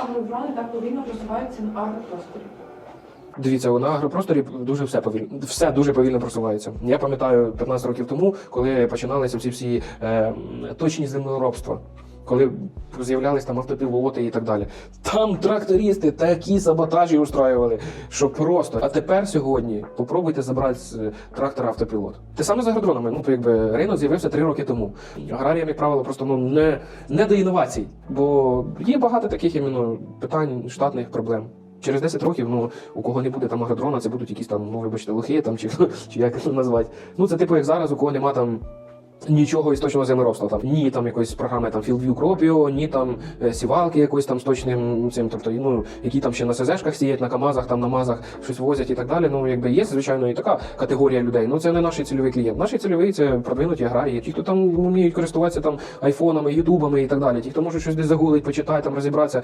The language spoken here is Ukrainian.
агродрони так повільно просуваються на агропросторі? Дивіться, на агропросторі дуже все повільно, все дуже повільно просувається. Я пам'ятаю 15 років тому, коли починалися всі всі е, точні землеробства. Коли з'являлись там автопілоти і так далі. Там трактористи такі саботажі устраювали, що просто. А тепер сьогодні попробуйте забрати з трактора автопілот. Те саме з агродронами. Ну, то якби ринок з'явився три роки тому. Аграріям, як правило, просто ну не, не до інновацій, бо є багато таких іменно питань, штатних проблем. Через 10 років, ну у кого не буде там агродрона, це будуть якісь там, ну вибачте, лохи там чи, чи як це назвати. Ну це типу як зараз, у кого нема там. Нічого із точного землеробства, там ні там якоїсь програми там FieldView Cropio, ні там е, сівалки якоїсь там з точним цим, тобто ну які там ще на СЗшках сіять, на КАМАЗах, там на МАЗах щось возять і так далі. Ну якби є звичайно і така категорія людей. Ну це не наш цільовий клієнт. Наші цільові це продвинуті аграрії, ті, хто там вміють користуватися там айфонами, ютубами і так далі. Ті, хто може щось десь загуглить, почитати, там розібратися.